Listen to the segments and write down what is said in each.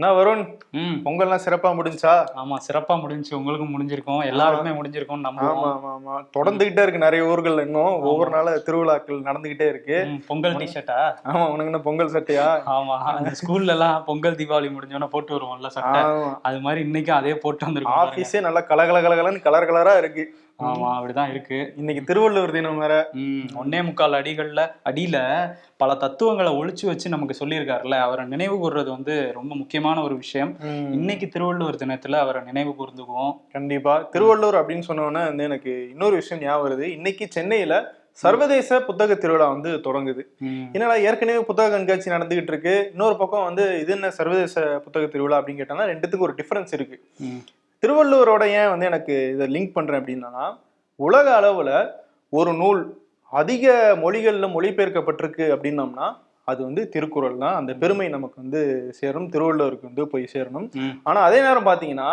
என்ன வருண்? பொங்கல்லாம் சிறப்பா முடிஞ்சா? ஆமா சிறப்பா முடிஞ்சுச்சு உங்களுக்கும் முடிஞ்சிருக்கும். எல்லாருக்குமே முடிஞ்சிருக்கும் ஆமா நம்புவோம். ஆமா ஆமா தொடர்ந்துகிட்டே இருக்கு நிறைய ஊர்கள்ல இன்னும். ஒவ்வொரு நாள் திருவிழாக்கள் நடந்துகிட்டே இருக்கு. பொங்கல் டிஷர்ட்டா ஆமா உனக்கு என்ன பொங்கல் சட்டையா? ஆமா. ஸ்கூல்ல எல்லாம் பொங்கல் தீபாவளி முடிஞ்சோன்னா போட்டு வருவோம்ல சட்டை. அது மாதிரி இன்னைக்கும் அதே போட்டு வந்திருக்கோம். ஆபீஸே நல்லா கலகல கலகலன்னு கலர் கலரா இருக்கு. ஆமா அப்படிதான் இருக்கு. இன்னைக்கு திருவள்ளுவர் தினம் வேற. ஒன்னே முக்கால் அடிகள்ல அடியில பல தத்துவங்களை ஒளிச்சு வச்சு நமக்கு சொல்லியிருக்காருல்ல. அவரை நினைவு கூர்றது வந்து ரொம்ப முக்கியமான ஒரு விஷயம். இன்னைக்கு திருவள்ளுவர் தினத்துல அவரை நினைவு கூர்ந்துக்குவோம். கண்டிப்பா. திருவள்ளுவர் அப்படின்னு சொன்னோன்னே வந்து எனக்கு இன்னொரு விஷயம் ஞாபகம் வருது. இன்னைக்கு சென்னையில சர்வதேச புத்தக திருவிழா வந்து தொடங்குது. என்னடா ஏற்கனவே புத்தக கண்காட்சி நடந்துகிட்டு இருக்கு. இன்னொரு பக்கம் வந்து இது என்ன சர்வதேச புத்தக திருவிழா அப்படின்னு கேட்டோம்னா ரெண்டுத்துக்கும் ஒரு டிஃபரன்ஸ் இருக்கு. திருவள்ளுவரோட ஏன் வந்து எனக்கு இதை லிங்க் பண்றேன் அப்படின்னா உலக அளவுல ஒரு நூல் அதிக மொழிகள்ல மொழிபெயர்க்கப்பட்டிருக்கு அப்படின்னோம்னா அது வந்து திருக்குறள் தான். அந்த பெருமை நமக்கு வந்து சேரும் திருவள்ளுவருக்கு வந்து போய் சேரணும். ம். ஆனா அதே நேரம் பாத்தீங்கன்னா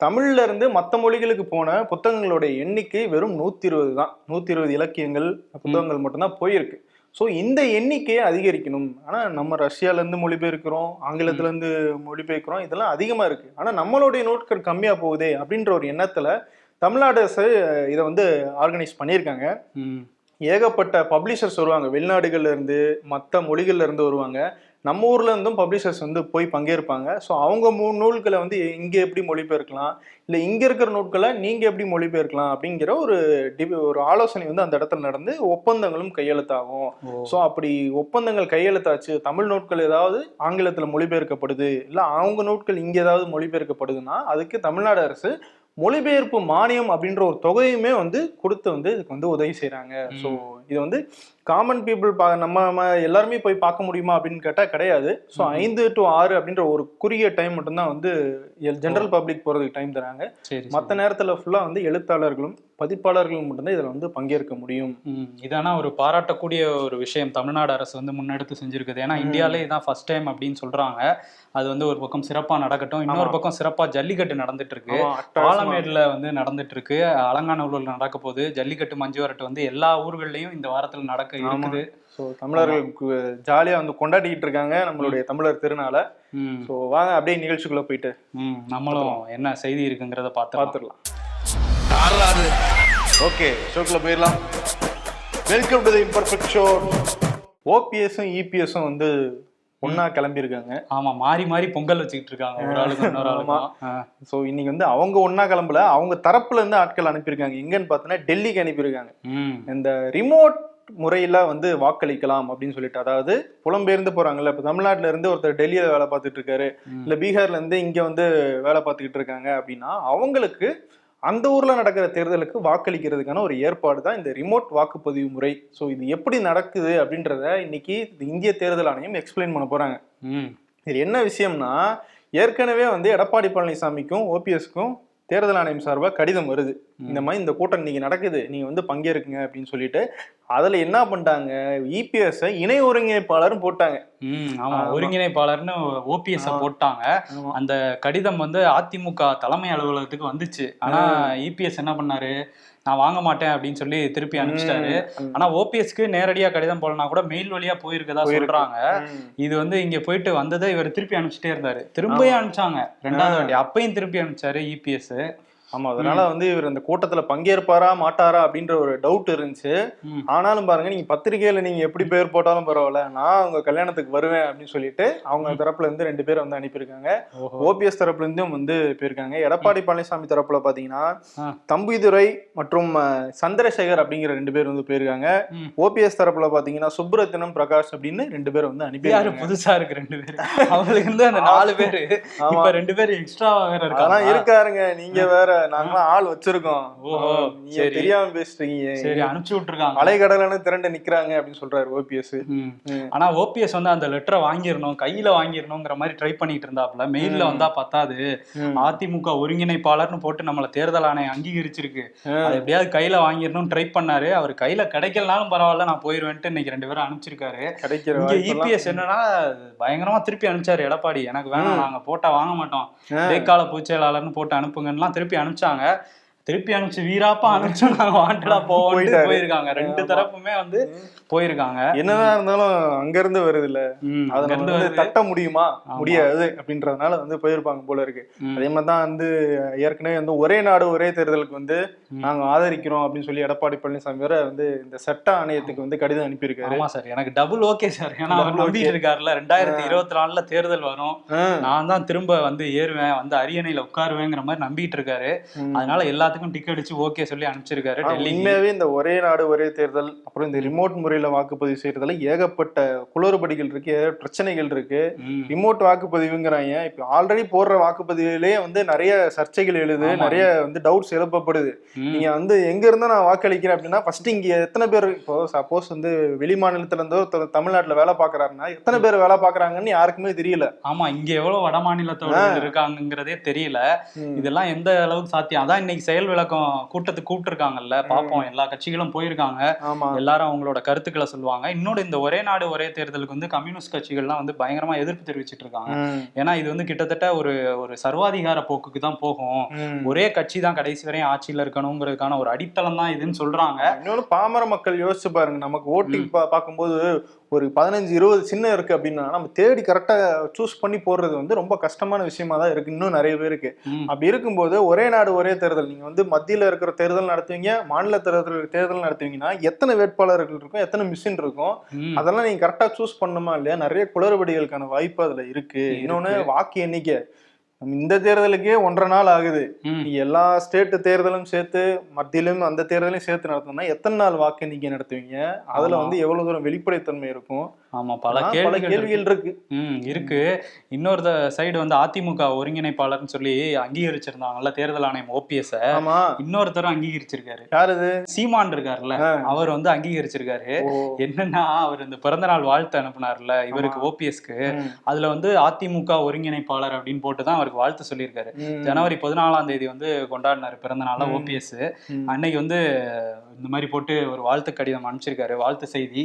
தமிழ்ல இருந்து மற்ற மொழிகளுக்கு போன புத்தகங்களுடைய எண்ணிக்கை வெறும் நூத்தி இருபது தான். நூத்தி இருபது இலக்கியங்கள் புத்தகங்கள் மட்டும்தான் போயிருக்கு. ஸோ இந்த எண்ணிக்கையை அதிகரிக்கணும். ஆனா நம்ம ரஷ்யால இருந்து மொழிபெயர்க்கிறோம் ஆங்கிலத்துல இருந்து மொழிபெயர்க்கிறோம் இதெல்லாம் அதிகமா இருக்கு. ஆனா நம்மளுடைய நோட்கள் கம்மியா போகுதே அப்படின்ற ஒரு எண்ணத்துல தமிழ்நாடு அரசு இதை வந்து ஆர்கனைஸ் பண்ணியிருக்காங்க. ஏகப்பட்ட பப்ளிஷர்ஸ் வருவாங்க. வெளிநாடுகள்ல இருந்து மற்ற மொழிகள்ல இருந்து வருவாங்க. நம்ம ஊர்ல இருந்தும் பப்ளிஷர்ஸ் வந்து போய் பங்கேற்பாங்க. ஸோ அவங்க மூணு நூல்களை வந்து இங்க எப்படி மொழிபெயர்க்கலாம்? இல்லை இங்க இருக்கிற நூல்களை நீங்க எப்படி மொழிபெயர்க்கலாம்? அப்படிங்கிற ஒரு டிபி ஒரு ஆலோசனை வந்து அந்த இடத்துல நடந்து ஒப்பந்தங்களும் கையெழுத்தாகும். ஸோ அப்படி ஒப்பந்தங்கள் கையெழுத்தாச்சு. தமிழ் நூட்கள் ஏதாவது ஆங்கிலத்தில் மொழிபெயர்க்கப்படுது. இல்லை அவங்க நூட்கள் இங்கே ஏதாவது மொழிபெயர்க்கப்படுதுன்னா அதுக்கு தமிழ்நாடு அரசு மொழிபெயர்ப்பு மானியம் அப்படின்ற ஒரு தொகையுமே வந்து கொடுத்து வந்து இதுக்கு வந்து உதவி செய்கிறாங்க ஸோ இது வந்து காமன் பீப்புள் பா நம்ம நம்ம எல்லாருமே போய் பார்க்க முடியுமா அப்படின்னு கேட்டால் கிடையாது. ஸோ ஐந்து டு ஆறு அப்படின்ற ஒரு குறுகிய டைம் மட்டும்தான் வந்து ஜென்ரல் பப்ளிக் போகிறதுக்கு டைம் தராங்க. மற்ற நேரத்தில் ஃபுல்லாக வந்து எழுத்தாளர்களும் பதிப்பாளர்களும் மட்டும்தான் இதில் வந்து பங்கேற்க முடியும். இதானா ஒரு பாராட்டக்கூடிய ஒரு விஷயம். தமிழ்நாடு அரசு வந்து முன்னெடுத்து செஞ்சிருக்குது. ஏன்னா இந்தியாவிலே இதான் ஃபர்ஸ்ட் டைம் அப்படின்னு சொல்றாங்க. அது வந்து ஒரு பக்கம் சிறப்பா நடக்கட்டும் இன்னொரு பக்கம் சிறப்பா ஜல்லிக்கட்டு நடந்துட்டு இருக்கு. பாலமேடுல வந்து நடந்துட்டு இருக்கு அலங்காநல்லூர்ல நடக்க போகுது. ஜல்லிக்கட்டு மஞ்சு வரட்டு வந்து எல்லா ஊர்கள்லயும் இந்த வாரத்துல நடக்க இருக்குது. ஸோ தமிழர்களுக்கு ஜாலியாக வந்து கொண்டாடிக்கிட்டு இருக்காங்க நம்மளுடைய தமிழர் திருநாளை. ஸோ வாங்க அப்படியே நிகழ்ச்சிக்குள்ள போயிட்டு நம்மளும் என்ன செய்தி இருக்குங்கிறத பார்த்து பார்த்துடலாம் ஓகே ஷோக்குள்ள போயிடலாம். Welcome to the imperfect show ஓபிஎஸும் இபிஎஸும் வந்து ஒண்ணா கிளம்பியிருக்காங்க. ஆமா மாறி மாறி பொங்கல் வச்சுக்கிட்டு இருக்காங்க ஒரு ஆளுக்கு இன்னொரு ஸோ இன்னைக்கு வந்து அவங்க ஒண்ணா கிளம்பல. அவங்க தரப்புல இருந்து ஆட்கள் அனுப்பியிருக்காங்க. எங்கன்னு பார்த்தோன்னா டெல்லிக்கு அனுப்பியிருக்காங்க. இந்த ரிமோட் முறையில வந்து வாக்களிக்கலாம் அப்படின்னு சொல்லிட்டு அதாவது புலம்பெயர்ந்து போறாங்கல்ல. இப்ப தமிழ்நாட்டுல இருந்து ஒருத்தர் டெல்லியில வேலை பார்த்துட்டு இருக்காரு. இல்ல பீகார்ல இருந்து இங்க வந்து வேலை பார்த்துக்கிட்டு இருக்காங்க அப்படின்னா அவங்களுக்கு அந்த ஊர்ல நடக்கிற தேர்தலுக்கு வாக்களிக்கிறதுக்கான ஒரு ஏற்பாடு தான் இந்த ரிமோட் வாக்குப்பதிவு முறை. ஸோ இது எப்படி நடக்குது அப்படின்றத இன்னைக்கு இந்த இந்திய தேர்தல் ஆணையம் எக்ஸ்பிளைன் பண்ண போறாங்க. ம், இது என்ன விஷயம்னா ஏற்கனவே வந்து எடப்பாடி பழனிசாமிக்கும் ஓபிஎஸ்க்கும் தேர்தல் ஆணையம் சார்பாக கடிதம் வருது. இந்த மாதிரி இந்த கூட்டம் இன்னைக்கு நடக்குது. நீங்க வந்து பங்கேற்குங்க அப்படின்னு சொல்லிட்டு அதுல என்ன பண்ணிட்டாங்க? இபிஎஸ் இணை ஒருங்கிணைப்பாளரும் போட்டாங்க. ஆமா. ஒருங்கிணைப்பாளர்னு ஓபிஎஸ். போட்டாங்க. அந்த கடிதம் வந்து அதிமுக தலைமை அலுவலகத்துக்கு வந்துச்சு. ஆனா இபிஎஸ் என்ன பண்ணாரு? நான் வாங்க மாட்டேன் அப்படின்னு சொல்லி திருப்பி அனுப்பிச்சிட்டாரு. ஆனா ஓபிஎஸ்க்கு நேரடியா கடிதம் போலனா கூட மெயில் வழியா போயிருக்கதா போயிருக்கு. சொல்றாங்க. இது வந்து இங்க போயிட்டு வந்ததை இவர் திருப்பி அனுப்பிச்சிட்டே இருந்தாரு திரும்பியும் அனுப்பிச்சாங்க ரெண்டாவது. வாட்டி அப்பையும் திருப்பி அனுப்பிச்சாரு இபிஎஸ் ஆமா அதனால வந்து இவர் இந்த கூட்டத்துல பங்கேற்பாரா மாட்டாரா அப்படின்ற ஒரு டவுட் இருந்துச்சு. ஆனாலும் பாருங்க நீங்க பத்திரிகையில நீங்க எப்படி பேர் போட்டாலும் பரவாயில்ல. நான் உங்க கல்யாணத்துக்கு வருவேன் அப்படின்னு சொல்லிட்டு அவங்க தரப்புல இருந்து ரெண்டு பேர் வந்து அனுப்பியிருக்காங்க. ஓபிஎஸ் தரப்புல இருந்தும் வந்து போயிருக்காங்க. எடப்பாடி பழனிசாமி தரப்புல பாத்தீங்கன்னா. தம்பிதுரை மற்றும் சந்திரசேகர் அப்படிங்கிற ரெண்டு பேர் வந்து போயிருக்காங்க. ஓபிஎஸ் தரப்புல பாத்தீங்கன்னா சுப்ரத்தினம் பிரகாஷ் அப்படின்னு ரெண்டு பேர் வந்து யாரு அனுப்பியிருக்காங்க புதுசா இருக்கு ரெண்டு பேரு? அவங்களுக்கு இருந்து அந்த நாலு பேரு. ரெண்டு பேர் எக்ஸ்ட்ராவா வேற இருக்காங்க இருக்காருங்க. நீங்க வேற நாங்களாம் ஆள் வச்சிருக்கோம். தெரியாம பேசுறீங்க சரி அனுப்பிச்சு விட்டுருக்காங்க. அலைகடலான திரண்டு நிக்கிறாங்க அப்படின்னு சொல்றாரு ஓபிஎஸ். ஆனா ஓபிஎஸ் வந்து அந்த லெட்டரை வாங்கிடணும் கையில வாங்கிடணுங்கிற மாதிரி ட்ரை பண்ணிட்டு இருந்தாப்புல. மெயில்ல வந்தா பத்தாது. அதிமுக ஒருங்கிணைப்பாளர்னு போட்டு நம்மள தேர்தல் ஆணையம் அங்கீகரிச்சிருக்கு. அது எப்படியாவது கையில வாங்கிடணும் ட்ரை பண்ணாரு. அவர் கையில கிடைக்கலனாலும் பரவாயில்ல நான் போயிருவேன்ட்டு இன்னைக்கு ரெண்டு பேரும் அனுப்பிச்சிருக்காரு. இங்க இபிஎஸ் என்னன்னா பயங்கரமா திருப்பி அனுப்பிச்சாரு எடப்பாடி. எனக்கு வேணாம் நாங்க போட்டா வாங்க மாட்டோம். ஆ. இடைக்கால பொதுச் செயலாளர்னு போட்டு அனுப்புங்கன்னுலாம் திருப்பி அனுப்பிச்சாங்க. திருப்பி அனுப்பிச்சு வீராப்பா அனுப்பிச்சு நாங்க வாண்டடா போவோம். போயிருக்காங்க. ரெண்டு. தரப்புமே வந்து போயிருக்காங்க. என்னதான் இருந்தாலும் அங்க இருந்து வருது இல்ல ம், அதை அங்க நம்ம இருந்து வந்து வருது. தட்ட முடியுமா. முடியாது அப்படின்றதுனால வந்து போயிருப்பாங்க போல இருக்கு. அதே மாதிரி தான் வந்து ஏற்கனவே வந்து ஒரே நாடு ஒரே தேர்தலுக்கு வந்து. நாங்க ஆதரிக்கிறோம் அப்படின்னு சொல்லி எடப்பாடி பழனிசாமி வேற வந்து இந்த சட்ட ஆணையத்துக்கு வந்து கடிதம் அனுப்பியிருக்காரு. ஆமா சார். எனக்கு டபுள் ஓகே சார். ஏன்னா அவர் நம்பிட்டு இருக்காருல்ல. ரெண்டாயிரத்தி இருபத்தி நாலுல தேர்தல் வரும். நான் தான் திரும்ப வந்து ஏறுவேன் வந்து அரியணையில உட்காருவேங்கிற மாதிரி நம்பிட்டு இருக்காரு. அதனால எல்லாத்துக்கும் டிக்கெட் அடிச்சு ஓகே சொல்லி அனுப்பிச்சிருக்காரு உண்மையாவே இந்த ஒரே நாடு ஒரே தேர்தல் அப்புறம் இந்த ரிமோட் முறையில வாக்குப்பதிவு செய்யறதுல ஏகப்பட்ட குளறுபடிகள் இருக்கு பிரச்சனைகள் இருக்கு. ரிமோட் வாக்குப்பதிவுங்கிறாங்க இப்ப ஆல்ரெடி போடுற வாக்குப்பதிவிலேயே வந்து நிறைய சர்ச்சைகள் எழுது. நிறைய வந்து டவுட்ஸ் எழுப்பப்படுது. நீங்க வந்து எங்க இருந்தா நான் வாக்களிக்கிறேன் அப்படின்னா ஃபர்ஸ்ட் இங்க எத்தனை பேர் இப்போ சப்போஸ் வந்து வெளி மாநிலத்துல இருந்தோ ஒருத்தர் தமிழ்நாட்டுல வேலை பாக்குறாருன்னா எத்தனை பேர் வேலை பாக்குறாங்கன்னு யாருக்குமே தெரியல ஆமா இங்க எவ்வளவு வட மாநிலத்தவர்கள் இருக்காங்கங்கிறதே தெரியல. இதெல்லாம் எந்த அளவுக்கு சாத்தியம் அதான் இன்னைக்கு செயல் விளக்கம் கூட்டத்துக்கு கூப்பிட்டுருக்காங்கல்ல பாப்போம் எல்லா கட்சிகளும் போயிருக்காங்க. எல்லாரும் அவங்களோட கருத்துக்களை சொல்லுவாங்க. இன்னொரு இந்த ஒரே நாடு ஒரே தேர்தலுக்கு வந்து கம்யூனிஸ்ட் கட்சிகள்லாம் வந்து பயங்கரமா எதிர்ப்பு தெரிவிச்சிட்டு இருக்காங்க. ஏன்னா இது வந்து கிட்டத்தட்ட ஒரு ஒரு சர்வாதிகார போக்குக்கு தான் போகும். ஒரே கட்சி தான் கடைசி வரையும் ஆட்சியில இருக்கணுங்கிறதுக்கான ஒரு அடித்தளம் தான் இதுன்னு சொல்றாங்க. இன்னொன்னு பாமர மக்கள் யோசிச்சு பாருங்க. நமக்கு ஓட்டிங் பார்க்கும்போது ஒரு பதினஞ்சு இருபது சின்ன இருக்கு அப்படின்னா நம்ம தேடி கரெக்டா சூஸ் பண்ணி போடுறது வந்து ரொம்ப கஷ்டமான விஷயமா தான் இருக்கு. இன்னும் நிறைய பேருக்கு. அப்படி இருக்கும்போது ஒரே நாடு ஒரே தேர்தல். நீங்க வந்து மத்தியில இருக்கிற தேர்தல் நடத்துவீங்க மாநில தேர்தல் தேர்தல் நடத்துவீங்கன்னா எத்தனை வேட்பாளர்கள் இருக்கும் எத்தனை மிஷின் இருக்கும். அதெல்லாம் நீங்க கரெக்டா சூஸ் பண்ணுமா இல்லையா? நிறைய குளறுபடிகளுக்கான வாய்ப்பு அதுல இருக்கு. இன்னொன்னு வாக்கு எண்ணிக்கை. இந்த தேர்தலுக்கே ஒன்றரை நாள் ஆகுது. எல்லா ஸ்டேட் தேர்தலும் சேர்த்து மத்தியிலும் அந்த தேர்தலையும் சேர்த்து நடத்தணும்னா எத்தனை நாள் வாக்கு எண்ணிக்கை நடத்துவீங்க? அதுல. வந்து எவ்வளவு தூரம் வெளிப்படைத்தன்மை இருக்கும்? ஆமா பல பல கேள்விகள் இருக்கு. ம் இருக்கு. இன்னொரு சைடு வந்து அதிமுக ஒருங்கிணைப்பாளர்னு சொல்லி அங்கீகரிச்சிருந்தாங்கல்ல தேர்தல் ஆணையம் ஓபிஎஸ் ஆமா. இன்னொருத்தரும் அங்கீகரிச்சிருக்காரு. யார் இது சீமான் இருக்காருல்ல. அவர் வந்து அங்கீகரிச்சிருக்காரு. என்னன்னா அவர் இந்த பிறந்த நாள் வாழ்த்து அனுப்புனார்ல இவருக்கு ஓபிஎஸ்க்கு. அதுல வந்து அதிமுக ஒருங்கிணைப்பாளர் அப்படின்னு போட்டு தான் அவருக்கு வாழ்த்து சொல்லியிருக்காரு ஜனவரி பதினாலாம் தேதி வந்து கொண்டாடினாரு பிறந்த நாள. ஓபிஎஸ். அன்னைக்கு வந்து இந்த மாதிரி போட்டு ஒரு வாழ்த்து கடிதம் அனுப்பிச்சிருக்காரு வாழ்த்து செய்தி.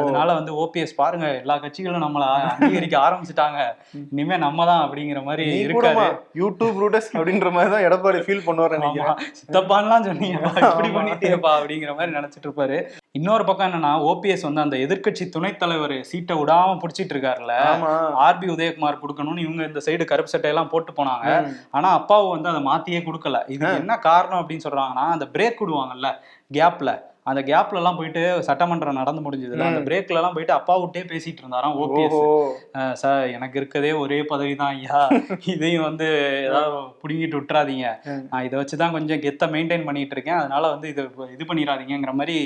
அதனால வந்து ஓபிஎஸ் பாருங்க எல்லா கட்சிகளும் நம்மள அங்கீகரிக்க ஆரம்பிச்சுட்டாங்க. இனிமே நம்ம தான் அப்படிங்கிற மாதிரி இருக்காரு. யூடியூப் ரூட்டஸ் அப்படின்ற மாதிரி தான் எடப்பாடி ஃபீல் பண்ணுவார் சித்தப்பான்லாம் சொன்னீங்கப்பா இப்படி. பண்ணிட்டேப்பா அப்படிங்கிற மாதிரி நினைச்சிட்டு இருப்பாரு இன்னொரு பக்கம் என்னன்னா ஓபிஎஸ் வந்து அந்த எதிர்க்கட்சி துணைத் தலைவர் சீட்டை விடாம புடிச்சிட்டு இருக்காருல்ல ஆர்பி உதயகுமார் கொடுக்கணும்னு இவங்க இந்த சைடு கருப்பு சட்டை எல்லாம் போட்டு போனாங்க. ஆனா அப்பாவு வந்து அதை மாத்தியே கொடுக்கல. இதுக்கு என்ன காரணம் அப்படின்னு சொல்றாங்கன்னா அந்த பிரேக் விடுவாங்கல்ல. गैप गॅपला அந்த கேப்ல எல்லாம் போயிட்டு சட்டமன்றம் நடந்து முடிஞ்சதுல அந்த பிரேக்ல எல்லாம் போயிட்டு அப்பா விட்டே பேசிட்டு இருந்தாராம் ஓபிஎஸ் சார் எனக்கு இருக்கதே ஒரே பதவி தான் ஐயா. இதையும் வந்து ஏதாவது புடுங்கிட்டு விட்டுறாதீங்க. நான் இதை வச்சுதான் கொஞ்சம் கெத்த மெயின்டைன் பண்ணிட்டு இருக்கேன் அதனால வந்து இது இது பண்ணிடாதீங்கிற மாதிரி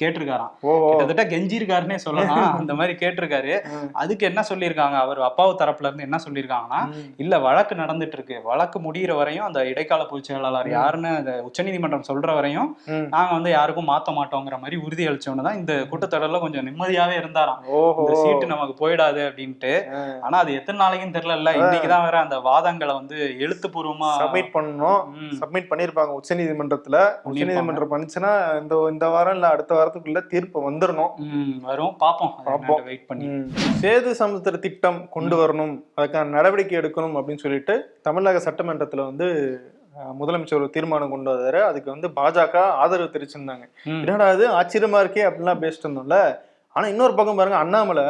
கேட்டிருக்காராம். கிட்டத்தட்ட கெஞ்சிருக்காருன்னே சொல்லலாம். அந்த மாதிரி கேட்டிருக்காரு. அதுக்கு என்ன சொல்லியிருக்காங்க? அவர் அப்பாவு தரப்புல இருந்து என்ன சொல்லியிருக்காங்கன்னா. இல்ல வழக்கு நடந்துட்டு இருக்கு வழக்கு முடியிற வரையும் அந்த இடைக்கால பொதுச் செயலாளர் யாருன்னு அந்த உச்சநீதிமன்றம் சொல்ற வரையும். நாங்க வந்து யாருக்கும் மாத்த மாட்டோங்கிற மாதிரி உறுதி அளிச்சோன்னு தான் இந்த கூட்டத்தொடர்ல கொஞ்சம் நிம்மதியாவே இருந்தாராம். இந்த சீட்டு நமக்கு போயிடாது அப்படின்ட்டு. ஆனா அது எத்தனை நாளைக்கும் தெரியல இன்னைக்குதான் வேற அந்த வாதங்களை வந்து எழுத்துப்பூர்வமா சப்மிட் பண்ணணும். சப்மிட் பண்ணிருப்பாங்க உச்ச நீதிமன்றத்துல உச்ச நீதிமன்றம் பண்ணுச்சுன்னா இந்த இந்த வாரம் இல்ல அடுத்த வாரத்துக்குள்ள தீர்ப்பு வந்துடணும் வரும். பாப்போம் பாப்போம். வெயிட் பண்ணி. சேது சமுத்திர திட்டம் கொண்டு வரணும். அதுக்கான நடவடிக்கை எடுக்கணும் அப்படின்னு சொல்லிட்டு தமிழக சட்டமன்றத்துல வந்து முதலமைச்சர் ஒரு தீர்மானம் கொண்டு வந்தாரு. அதுக்கு வந்து பாஜக ஆதரவு தெரிவிச்சிருந்தாங்க. என்னடா அது ஆச்சரியமா இருக்கே அப்படின்லாம் பேசிட்டு இருந்தோம்ல. ஆனா இன்னொரு பக்கம் பாருங்க அண்ணாமலை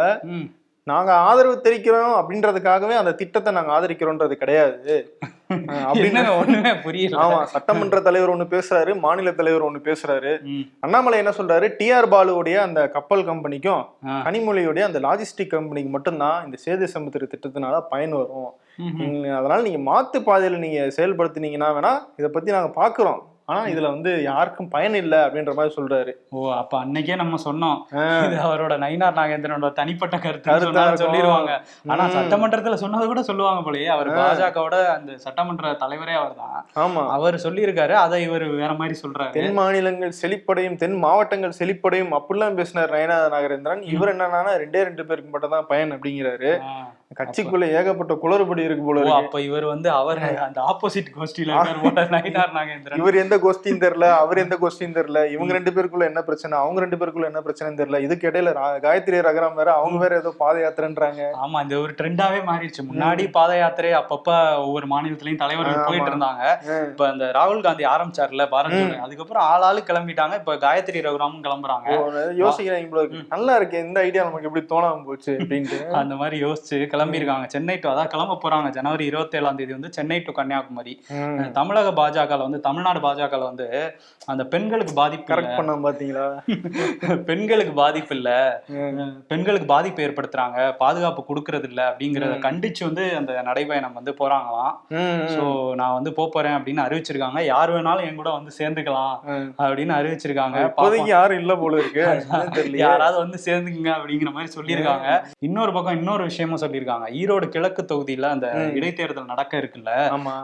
ம். நாங்க ஆதரவு தெரிவிக்கிறோம் அப்படின்றதுக்காகவே அந்த திட்டத்தை நாங்க ஆதரிக்கிறோன்றது கிடையாது. அப்படின்னு ஒண்ணுமே புரியல. ஆமா சட்டமன்ற தலைவர் ஒண்ணு பேசுறாரு மாநில தலைவர் ஒண்ணு பேசுறாரு. அண்ணாமலை என்ன சொல்றாரு? டிஆர் பாலுவுடைய அந்த கப்பல் கம்பெனிக்கும். கனிமொழியுடைய அந்த லாஜிஸ்டிக் கம்பெனிக்கு மட்டும்தான் இந்த சேது சமுத்திர திட்டத்தினால பயன் வரும். அதனால நீங்க மாத்து பாதையில நீங்க செயல்படுத்தினீங்கன்னா வேணா இதை பத்தி நாங்க பாக்குறோம். ஆனா இதுல வந்து யாருக்கும் பயன் இல்லை அப்படின்ற மாதிரி சொல்றாரு. ஓ அப்ப அன்னைக்கே நம்ம சொன்னோம். இது அவரோட நயினார் நாகேந்திரனோட தனிப்பட்ட கருத்து. சொல்லிடுவாங்க ஆனா. சட்டமன்றத்துல சொன்னது கூட சொல்லுவாங்க போலயே. அவர் பாஜகவோட அந்த சட்டமன்ற தலைவரே அவர்தான். ஆமா. அவர் சொல்லியிருக்காரு. அதை இவர் வேற மாதிரி சொல்றாரு. தென் மாநிலங்கள் செழிப்படையும் தென் மாவட்டங்கள் செழிப்படையும் அப்படிலாம் பேசினார் நயனா நாகரேந்திரன் இவர் என்னன்னா ரெண்டே ரெண்டு பேருக்கு மட்டும் தான் பயன் அப்படிங்கிறாரு. கட்சிக்குள்ள ஏகப்பட்ட குளறுபடி இருக்கு போல அப்ப இவர் வந்து அவர் அந்த ஆப்போசிட் கோஷ்டியில நயினார் நாகேந்திரன். இவர் எந்த கொஸ்டின் தெரியல அவர் எந்த கொஸ்டின் தெரியல இவங்க ரெண்டு பேருக்குள்ள என்ன பிரச்சனை அவங்க ரெண்டு பேருக்குள்ள என்ன பிரச்சனைன்னு தெரியல. இதுக்கு இடையில காயத்ரி ரகரம் வேற அவங்க வேற ஏதோ பாத யாத்திரைன்றாங்க. ஆமா இந்த ஒரு ட்ரெண்டாவே மாறிடுச்சு. முன்னாடி பாத யாத்திரை அப்பப்ப ஒவ்வொரு மாநிலத்திலயும் தலைவர்கள். போயிட்டு இருந்தாங்க. இப்ப இந்த ராகுல் காந்தி ஆரம்பிச்சார்ல பாரத் அதுக்கப்புறம் ஆள் ஆளு கிளம்பிட்டாங்க. இப்ப காயத்ரி ரகுராமும் கிளம்புறாங்க. இருக்கு. நல்லா இருக்கு இந்த ஐடியா நமக்கு எப்படி தோணாம போச்சு அப்படின்ட்டு. அந்த மாதிரி யோசிச்சு கிளம்பியிருக்காங்க. சென்னை டு அதான் கிளம்ப போறாங்க. ஜனவரி இருபத்தி ஏழாம் தேதி வந்து சென்னை டு கன்னியாகுமரி. தமிழக பாஜக வந்து தமிழ்நாடு பாஜக வந்து அந்த பெண்களுக்கு பாதிப்பு கரெக்ட் பண்ணாம பாத்தீங்களா? பெண்களுக்கு பாதிப்பு இல்ல. பெண்களுக்கு பாதிப்பு ஏற்படுத்துறாங்க. பாதுகாப்பு கொடுக்கறது இல்ல அப்படிங்கறத கண்டிச்சு வந்து அந்த நடைபயணம் வந்து போறாங்களாம். சோ நான் வந்து போறேன் அப்படின்னு அறிவிச்சிருக்காங்க. யார் வேணாலும் என் கூட வந்து சேர்ந்துக்கலாம். அப்படின்னு அறிவிச்சிருக்காங்க. இப்போதைக்கு யாரும் இல்ல போல இருக்கு. யாராவது வந்து சேர்ந்துக்குங்க அப்படிங்கிற மாதிரி சொல்லியிருக்காங்க. இன்னொரு பக்கம் இன்னொரு விஷயமும் சொல்லியிருக்காங்க. ஈரோடு கிழக்கு தொகுதியில அந்த இடைத்தேர்தல் நடக்க இருக்குல்ல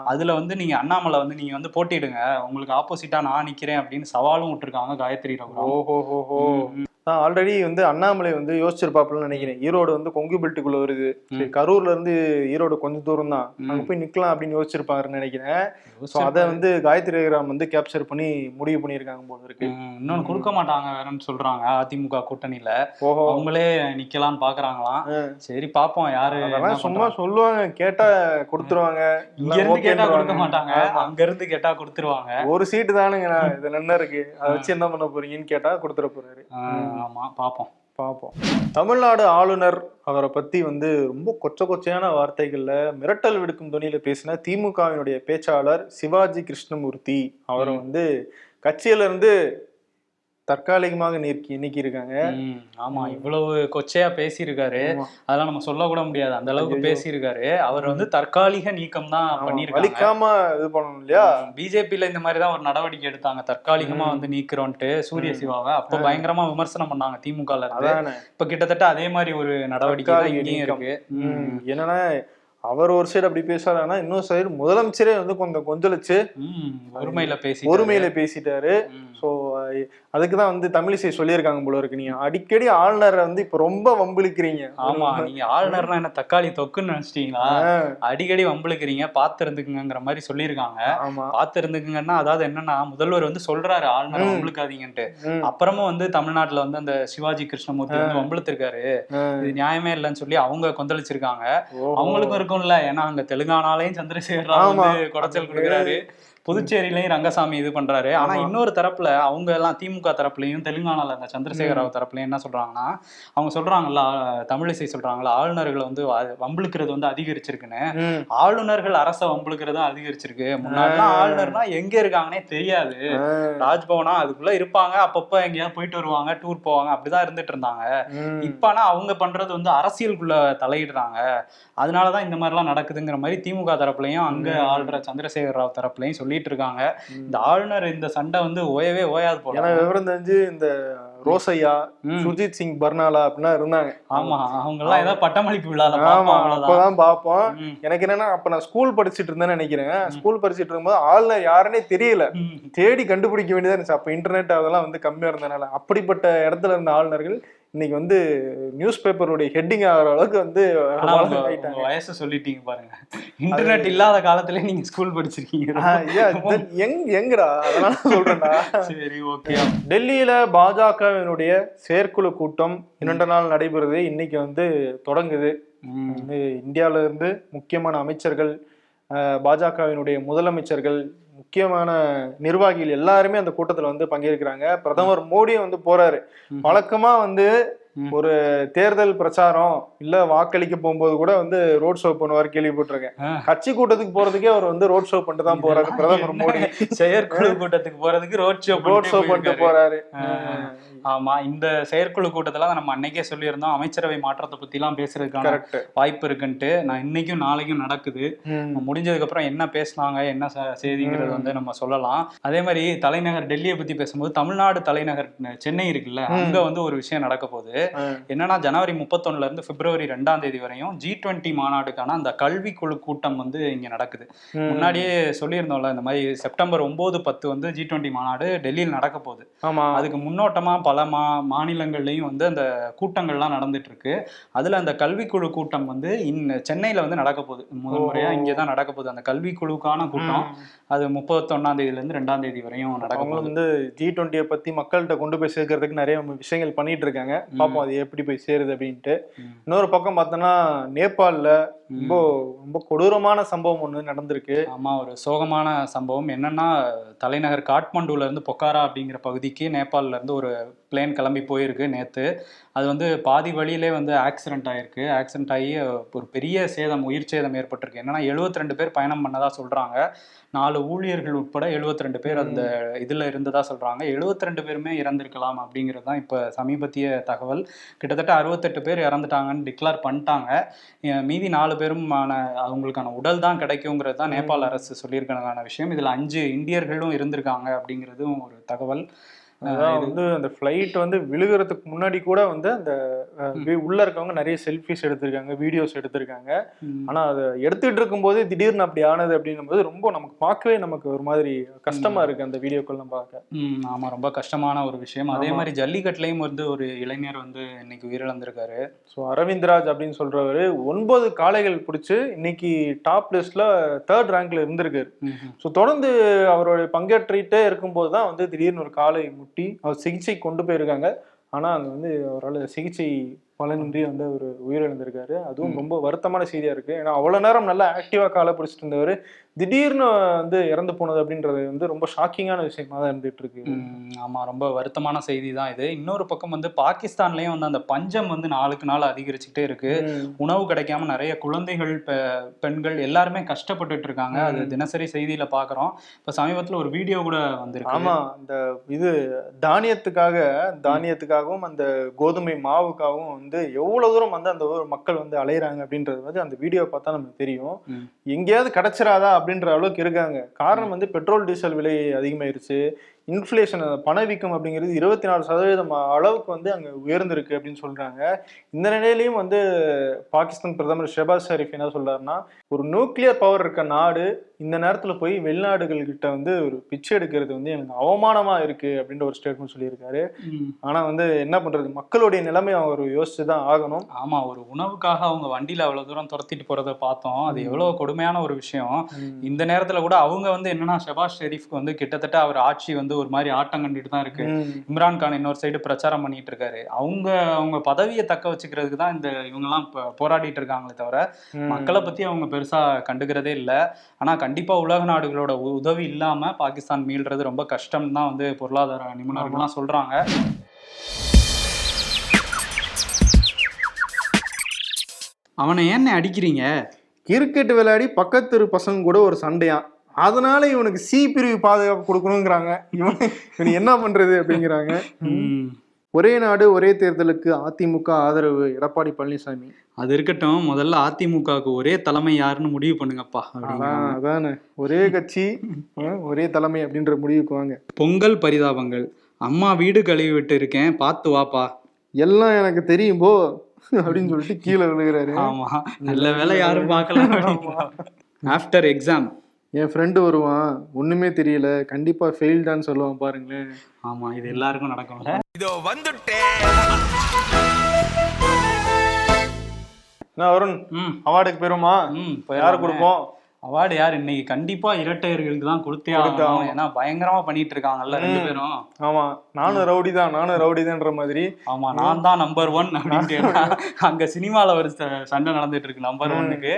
அதுல வந்து நீங்க அண்ணாமலை வந்து நீங்க வந்து போட்டிடுங்க உங்களுக்கு ஆப்போசிட்டா நான் நிக்கிறேன் அப்படின்னு சவாலும் விட்டுருக்காங்க காயத்ரி ரகுராம். ஓஹோ ஆல்ரெடி வந்து அண்ணாமலை வந்து யோசிச்சிருப்பாப்புலன்னு நினைக்கிறேன். ஈரோடு வந்து கொங்கு பெல்ட்டுக்குள்ள வருது. சரி கரூர்ல இருந்து ஈரோடு கொஞ்சம் தூரம் தான் அங்க போய் நிக்கலாம் அப்படின்னு யோசிச்சிருப்பாருன்னு நினைக்கிறேன். சோ அதை வந்து காயத்ரி ரகுராம் வந்து கேப்சர் பண்ணி முடிவு பண்ணியிருக்காங்க போல இருக்கு. இன்னொன்னு கொடுக்க மாட்டாங்க வேறன்னு சொல்றாங்க அதிமுக கூட்டணியில. ஓஹோ. அவங்களே நிக்கலாம்னு பாக்குறாங்களாம். சரி பாப்போம் யாரு அதெல்லாம் சும்மா. சொல்லுவாங்க கேட்டா கொடுத்துருவாங்க. இங்க இருந்து கேட்டா. கொடுக்க மாட்டாங்க. அங்க இருந்து கேட்டா கொடுத்துருவாங்க. ஒரு சீட்டு தானுங்கண்ணா. இதுல என்ன இருக்கு? அதை வச்சு என்ன பண்ண போறீங்கன்னு கேட்டா கொடுத்துட போறாரு. ஆமா பாப்போம். பார்ப்போம் தமிழ்நாடு ஆளுநர் அவரை பத்தி வந்து ரொம்ப கொச்ச கொச்சையான வார்த்தைகள்ல மிரட்டல் விடுக்கும் துணியில பேசின திமுகவினுடைய பேச்சாளர் சிவாஜி கிருஷ்ணமூர்த்தி அவரை வந்து கட்சியில இருந்து தற்காலிகமாக நீக்கி நீக்கி இருக்காங்க உம், ஆமா இவ்வளவு கொச்சையா பேசியிருக்காரு. அதெல்லாம் நம்ம சொல்ல கூட முடியாது. அந்த அளவுக்கு. பேசியிருக்காரு. அவர் வந்து தற்காலிக நீக்கம் தான் பண்ணிருக்காங்க வலிக்காம இது பண்ணணும் இல்லையா? பிஜேபியில இந்த மாதிரி தான் ஒரு நடவடிக்கை எடுத்தாங்க. தற்காலிகமா வந்து நீக்கிறோன்ட்டு சூரிய சிவாவை. அப்ப பயங்கரமா விமர்சனம் பண்ணாங்க அதானே. இப்ப கிட்டத்தட்ட அதே மாதிரி ஒரு நடவடிக்கை இங்கேயும். இருக்கு. என்னன்னா அவர் ஒரு சைடு அப்படி பேசுறாருன்னா இன்னொரு சைடு முதலமைச்சரே வந்து கொஞ்சம் கொந்தளிச்சு உம், ஒருமையில பேசி ஒருமையில பேசிட்டாரு. சோ அதுக்கு தான் வந்து தமிழிசை சொல்லியிருக்காங்க போல இருக்கு. நீங்க அடிக்கடி ஆளுநரை வந்து இப்ப ரொம்ப வம்பிழுக்கிறீங்க. ஆமா நீங்க ஆளுநர்னா என்ன தக்காளி தொக்குன்னு நினைச்சிட்டீங்களா? அடிக்கடி வம்பிழுக்கிறீங்க பாத்து இருந்துக்குங்கிற மாதிரி சொல்லியிருக்காங்க. பாத்து இருந்துக்குங்கன்னா அதாவது என்னன்னா முதல்வர் வந்து சொல்றாரு ஆளுநர் வம்பிழுக்காதீங்கன்ட்டு. அப்புறமும் வந்து தமிழ்நாட்டுல வந்து அந்த சிவாஜி கிருஷ்ணமூர்த்தி வந்து வம்பிழுத்திருக்காரு. இது நியாயமே இல்லைன்னு சொல்லி அவங்க கொந்தளிச்சிருக்காங்க. அவங்களுக்கும் இருக்கும்ல ஏன்னா அங்க தெலுங்கானாலையும் சந்திரசேகர் ராவ். வந்து குடைச்சல் கொடுக்குறாரு புதுச்சேரியிலையும் ரங்கசாமி இது பண்றாரு. ஆனா இன்னொரு தரப்புல அவங்க எல்லாம் திமுக தரப்புலயும் தெலுங்கானால அந்த சந்திரசேகர் ராவ் தரப்புலயும் என்ன சொல்றாங்கன்னா அவங்க சொல்றாங்கல்ல தமிழிசை சொல்றாங்கல்ல ஆளுநர்களை வந்து வம்பிழுக்கிறது வந்து அதிகரிச்சிருக்குன்னு. ஆளுநர்கள் அரச வம்பிழுக்கிறது அதிகரிச்சிருக்கு. முன்னாடிலாம் ஆளுநர்னா எங்க இருக்காங்கன்னே தெரியாது. ராஜ்பவனா அதுக்குள்ள இருப்பாங்க. அப்பப்ப எங்கேயாவது போயிட்டு வருவாங்க டூர் போவாங்க அப்படிதான் இருந்துட்டு இருந்தாங்க. ம். இப்ப ஆனா அவங்க பண்றது வந்து அரசியலுக்குள்ள தலையிடுறாங்க. அதனாலதான் இந்த மாதிரிலாம் நடக்குதுங்கிற மாதிரி திமுக தரப்புலயும் அங்க ஆள்ற சந்திரசேகர் ராவ் தரப்புலயும் சொல்லிட்டு இருக்காங்க இந்த ஆளுநர் இந்த சண்டை வந்து ஓயவே ஓயாது போல. ஏன்னா விவரம் தெரிஞ்சு இந்த ரோசையா ம். சுர்ஜித் சிங் பர்னாலா அப்படிலாம் இருந்தாங்க. ஆமா அவங்க எல்லாம் ஏதாவது பட்டமளிப்பு விழால ஆமா அப்பதான் பாப்போம். எனக்கு என்னன்னா அப்ப நான் ஸ்கூல் படிச்சிட்டு இருந்தேன்னு நினைக்கிறேன். ஸ்கூல் படிச்சிட்டு இருக்கும்போது ஆளுநர் யாருன்னே தெரியல. தேடி கண்டுபிடிக்க வேண்டியதா இருந்துச்சு. அப்ப இன்டர்நெட் அதெல்லாம் வந்து கம்மியா இருந்தனால அப்படிப்பட்ட இடத்துல இருந்த ஆளுநர்கள் இன்னைக்கு வந்து நியூஸ் பேப்பருடைய ஹெட்டிங் ஆகிற அளவுக்கு வந்து வயசு சொல்லிட்டீங்க பாருங்க. இன்டர்நெட் இல்லாத காலத்துல நீங்க ஸ்கூல் படிச்சிருக்கீங்க. எங் எங்கடா? அதனால சொல்றேன்டா. சரி ஓகே டெல்லியில பாஜகவினுடைய செயற்குழு கூட்டம் இரண்டு நாள் நடைபெறுது. இன்னைக்கு வந்து தொடங்குது. வந்து இந்தியால இருந்து முக்கியமான அமைச்சர்கள் பாஜகவினுடைய முதலமைச்சர்கள் முக்கியமான நிர்வாகிகள் எல்லாருமே அந்த கூட்டத்துல வந்து பங்கேற்கிறாங்க பிரதமர் மோடியும் வந்து போறாரு வழக்கமா வந்து. ஒரு தேர்தல் பிரச்சாரம் இல்ல வாக்களிக்க போகும்போது கூட வந்து ரோட் ஷோ பண்ணுவார் கேள்விப்பட்டிருக்கேன். கட்சி கூட்டத்துக்கு போறதுக்கே அவர் வந்து ரோட் ஷோ பண்ணிட்டு தான் போறாரு பிரதமர் மோடி. செயற்குழு கூட்டத்துக்கு போறதுக்கு ரோட் ஷோ ரோட் ஷோ பண்ணிட்டு போறாரு. ஆமா இந்த செயற்குழு கூட்டத்துல நம்ம அன்னைக்கே சொல்லியிருந்தோம். அமைச்சரவை மாற்றத்தை பத்தி எல்லாம் பேசுறதுக்கான வாய்ப்பு இருக்குன்ட்டு. நான் இன்னைக்கும் நாளைக்கும் நடக்குது. முடிஞ்சதுக்கு அப்புறம் என்ன பேசுனாங்க என்ன செய்திங்கிறது வந்து நம்ம சொல்லலாம். அதே மாதிரி தலைநகர் டெல்லியை பத்தி பேசும்போது தமிழ்நாடு தலைநகர் சென்னை இருக்குல்ல அங்க வந்து ஒரு விஷயம் நடக்க போகுது. என்னன்னா ஜனவரி முப்பத்தொன்னுல இருந்து பிப்ரவரி ரெண்டாம் தேதி வரையும் ஜி டுவெண்ட்டி மாநாடுக்கான அந்த கல்வி குழு கூட்டம் வந்து இங்க நடக்குது. முன்னாடியே சொல்லியிருந்தோம்ல இந்த மாதிரி செப்டம்பர் ஒன்பது பத்து வந்து ஜி டுவெண்ட்டி மாநாடு டெல்லியில் நடக்க போகுது. ஆமா. அதுக்கு முன்னோட்டமா பல மா மாநிலங்கள்லயும் வந்து அந்த கூட்டங்கள்லாம் நடந்துட்டு இருக்கு அதுல அந்த கல்விக்குழு கூட்டம் வந்து இன் சென்னையில வந்து நடக்க போகுது. முதல் முறையா இங்கே தான் நடக்க போகுது. அந்த கல்விக்குழுக்கான கூட்டம் அது முப்பத்தொன்னாம் தேதியில இருந்து ரெண்டாம் தேதி வரையும் நடக்க அவங்க போகுது. வந்து ஜி டுவெண்ட்டியை பத்தி மக்கள்கிட்ட கொண்டு போய் சேர்க்கறதுக்கு நிறைய விஷயங்கள் பண்ணிட்டு இருக்காங்க பார்ப்போம் அது எப்படி போய் சேருது அப்படின்ட்டு. இன்னொரு பக்கம் பார்த்தோன்னா நேபாளில் ரொம்ப ரொம்ப கொடூரமான சம்பவம் ஒன்று நடந்திருக்கு. ஆமா ஒரு சோகமான சம்பவம். என்னன்னா தலைநகர் காட்மண்டுல இருந்து பொக்காரா அப்படிங்கிற பகுதிக்கு நேபாள்ல இருந்து ஒரு பிளேன் கிளம்பி போயிருக்கு நேத்து. அது வந்து பாதி வழியிலே வந்து ஆக்சிடென்ட் ஆயிருக்கு. ஆக்சிடென்ட் ஆகி ஒரு பெரிய சேதம் உயிர் சேதம் ஏற்பட்டிருக்கு. என்னன்னா 72 பேர் பயணம் பண்ணதா சொல்றாங்க. நாலு ஊழியர்கள் உட்பட 72 பேர் அந்த இதுல இருந்ததா சொல்றாங்க. 72 பேருமே இறந்திருக்கலாம் அப்படிங்கிறது தான் இப்ப சமீபத்திய தகவல். கிட்டத்தட்ட அறுபத்தெட்டு பேர் இறந்துட்டாங்கன்னு டிக்ளேர் பண்ணிட்டாங்க. மீதி நாலு பேருமான அவங்களுக்கான உடல் தான் கிடைக்குங்கிறது தான் நேபாள் அரசு சொல்லியிருக்கான விஷயம். இதுல அஞ்சு இந்தியர்களும் இருந்திருக்காங்க அப்படிங்கிறதும் ஒரு தகவல். அதான் வந்து அந்த ஃப்ளைட் வந்து விழுகிறதுக்கு முன்னாடி கூட வந்து அந்த உள்ள இருக்கவங்க நிறைய செல்ஃபிஸ் எடுத்திருக்காங்க வீடியோஸ் எடுத்திருக்காங்க. ஆனா அதை எடுத்துட்டு இருக்கும்போது திடீர்னு அப்படி ஆனது அப்படின்னும் போது ரொம்ப நமக்கு பார்க்கவே நமக்கு ஒரு மாதிரி கஷ்டமா இருக்கு அந்த வீடியோக்கெல்லாம் பார்க்க. ஆமா ரொம்ப கஷ்டமான ஒரு விஷயம். அதே. மாதிரி ஜல்லிக்கட்டுலயும் வந்து ஒரு இளைஞர் வந்து இன்னைக்கு உயிரிழந்திருக்காரு. ஸோ அரவிந்த்ராஜ் அப்படின்னு சொல்றவரு ஒன்பது காளைகள் பிடிச்சி இன்னைக்கு டாப் லிஸ்ட்ல தேர்ட் ரேங்க்ல இருந்திருக்காரு. ஸோ தொடர்ந்து அவருடைய பங்கேற்றிட்டே இருக்கும்போது தான் வந்து திடீர்னு ஒரு காலை முட்டி சிகிச்சை கொண்டு போயிருக்காங்க. ஆனால் அது வந்து அவரால் சிகிச்சை பலனின்றி வந்து அவர் உயிரிழந்திருக்காரு. அதுவும் ரொம்ப வருத்தமான செய்தியா இருக்கு. ஏன்னா அவ்வளவு நேரம் நல்லா ஆக்டிவா காலை பிடிச்சிட்டு இருந்தவர் திடீர்னு வந்து இறந்து போனது அப்படின்றது வந்து ரொம்ப ஷாக்கிங்கான விஷயமா தான் இருந்துட்டு இருக்கு. ம், ஆமா ரொம்ப வருத்தமான செய்தி தான் இது. இன்னொரு பக்கம் வந்து பாகிஸ்தான்லயும் வந்து அந்த பஞ்சம் வந்து நாளுக்கு நாள் அதிகரிச்சுக்கிட்டே இருக்கு. உணவு கிடைக்காம நிறைய குழந்தைகள் பெண்கள் எல்லாருமே கஷ்டப்பட்டுட்டு இருக்காங்க. அது தினசரி செய்தியில பாக்குறோம். இப்ப சமீபத்துல ஒரு வீடியோ கூட வந்திருக்கு. ஆமா அந்த இது தானியத்துக்காக தானியத்துக்காகவும் அந்த கோதுமை மாவுக்காகவும் வந்து எவ்வளவு தூரம் வந்து அந்த மக்கள் வந்து அலையுறாங்க அப்படின்றது வந்து அந்த வீடியோ பார்த்தா நமக்கு தெரியும். எங்கேயாவது கிடைச்சிராதா அப்படின்ற அளவுக்கு இருக்காங்க. காரணம் வந்து பெட்ரோல் டீசல் விலை அதிகமாயிருச்சு. இன்ஃப்ளேஷன் பணவீக்கம் அப்படிங்கிறது இருபத்தி நாலு சதவீதம் அளவுக்கு வந்து அங்க உயர்ந்திருக்கு அப்படின்னு சொல்றாங்க. இந்த நிலையிலையும் வந்து பாகிஸ்தான் பிரதமர் ஷெபாஸ் ஷெரீப் என்ன சொல்றாருன்னா ஒரு நியூக்ளியர் பவர் இருக்க நாடு இந்த நேரத்துல போய் வெளிநாடுகள் கிட்ட வந்து ஒரு பிச்சை எடுக்கிறது வந்து எனக்கு அவமானமா இருக்கு அப்படின்ற ஒரு ஸ்டேட்மெண்ட் சொல்லியிருக்காரு. ம். ஆனா வந்து என்ன பண்றது? மக்களுடைய நிலைமை அவர் யோசிச்சு தான் ஆகணும். ஆமா ஒரு உணவுக்காக அவங்க வண்டியில அவ்வளவு தூரம் துரத்திட்டு போறத பார்த்தோம். அது எவ்வளவு கொடுமையான ஒரு விஷயம். இந்த நேரத்துல கூட அவங்க வந்து என்னன்னா ஷெபாஸ் ஷெரீஃப்க்கு வந்து கிட்டத்தட்ட அவர் ஆட்சி வந்து ஒரு மாதிரி ஆட்டம் கண்டுட்டு தான் இருக்கு. இம்ரான் கான் இன்னொரு சைடு பிரச்சாரம் பண்ணிட்டு இருக்காரு. அவங்க அவங்க பதவியை தக்க வச்சுக்கிறதுக்கு தான் இந்த இவங்கெல்லாம் இப்போ போராடிட்டு இருக்காங்களே தவிர. மக்களை பத்தி அவங்க பெருசா கண்டுக்கிறதே இல்லை. ஆனா கண்டிப்பா உலக நாடுகளோட உதவி இல்லாம பாகிஸ்தான் மீள்றது ரொம்ப கஷ்டம் தான் வந்து பொருளாதார நிபுணர்கள்லாம் சொல்றாங்க. அவனை ஏன்னு அடிக்கிறீங்க? கிரிக்கெட் விளையாடி பக்கத்து பசங்க கூட ஒரு சண்டையா அதனால இவனுக்கு சி பிரிவு பாதுகாப்பு கொடுக்கணுங்கிறாங்க. இவன் இவன் என்ன பண்றது அப்படிங்கிறாங்க. ஒரே நாடு ஒரே தேர்தலுக்கு அதிமுக ஆதரவு எடப்பாடி பழனிசாமி. அது இருக்கட்டும் முதல்ல அதிமுகவுக்கு ஒரே தலைமை யாருன்னு முடிவு பண்ணுங்கப்பா அதான் ஒரே கட்சி ஒரே தலைமை அப்படின்ற முடிவுக்கு வாங்க. பொங்கல் பரிதாபங்கள். அம்மா வீடு கழுவி விட்டு இருக்கேன் பார்த்து வாப்பா. எல்லாம் எனக்கு தெரியும் போ அப்படின்னு சொல்லிட்டு கீழே விழுகிறாரு. ஆமா நல்ல வேலை யாரும் பார்க்கல. ஆஃப்டர் எக்ஸாம் என் ஃப்ரெண்டு வருவான். ஒண்ணுமே தெரியல. கண்டிப்பா ஃபெயில்டான்னு சொல்லுவான் பாருங்களேன். ஆமா இது எல்லாருக்கும் நடக்கும்ல. இதோ வந்துட்டேன் என்ன வருண் ம். அவார்டுக்கு பெறுமா ம். இப்ப யாரு கொடுப்போம்? அவார்டு யார்? இன்னைக்கு கண்டிப்பா இரட்டையர்களுக்கு தான் கொடுத்தே ஆகணும். ஏன்னா பயங்கரமா பண்ணிட்டு இருக்காங்கல்ல ரெண்டு. பேரும். ஆமா. நானும் ரவுடி தான் நானும் ரவுடி தான்ன்ற மாதிரி. ஆமா நான் தான் நம்பர் ஒன் அப்படின்ட்டு ஏன்னா, அங்க சினிமால ஒரு சண்டை நடந்துட்டு இருக்கு நம்பர் ஒன்னுக்கு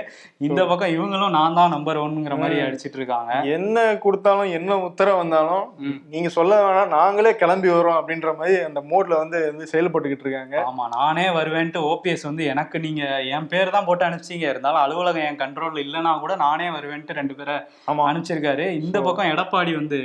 இந்த பக்கம் இவங்களும் நான் தான் நம்பர் ஒன்னுங்கிற மாதிரி அடிச்சிட்டு இருக்காங்க என்ன கொடுத்தாலும் என்ன உத்தரவு வந்தாலும். நீங்க சொல்ல வேணாம் நாங்களே கிளம்பி வரோம் அப்படின்ற மாதிரி அந்த மோட்ல வந்து வந்து செயல்பட்டுக்கிட்டு இருக்காங்க. ஆமா நானே வருவேன்ட்டு ஓபிஎஸ் வந்து எனக்கு நீங்க என் பேர் தான் போட்டு அனுப்பிச்சீங்க. இருந்தாலும் அலுவலகம் என் கண்ட்ரோல் இல்லைன்னா கூட நானே வருவேன்ட்டு ரெண்டு பேரை அனுப்பிச்சிருக்காரு. இந்த பக்கம் எடப்பாடி வந்து.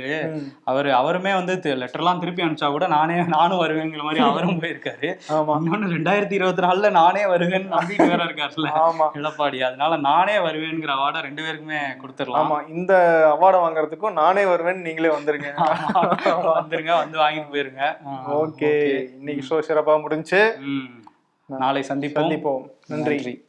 அவர் அவருமே வந்து லெட்டர்லாம் திருப்பி அனுப்பிச்சா கூட நானே நானும் வருவேங்கிற மாதிரி அவரும் போயிருக்காரு. இன்னொன்னு ரெண்டாயிரத்தி இருபத்தி நாலுல நானே வருவேன்னு நம்பிட்டு வேற இருக்காருல்ல எடப்பாடி. அதனால நானே வருவேங்கிற அவார்டை ரெண்டு பேருக்குமே கொடுத்துடலாம். ஆமா. இந்த அவார்டை வாங்குறதுக்கும் நானே வருவேன்னு நீங்களே வந்துருங்க. வந்துருங்க வந்து வாங்கிட்டு போயிருங்க. ஓகே. இன்னைக்கு ஷோ சிறப்பா முடிஞ்சு. நாளை சந்திப்போம். நன்றி.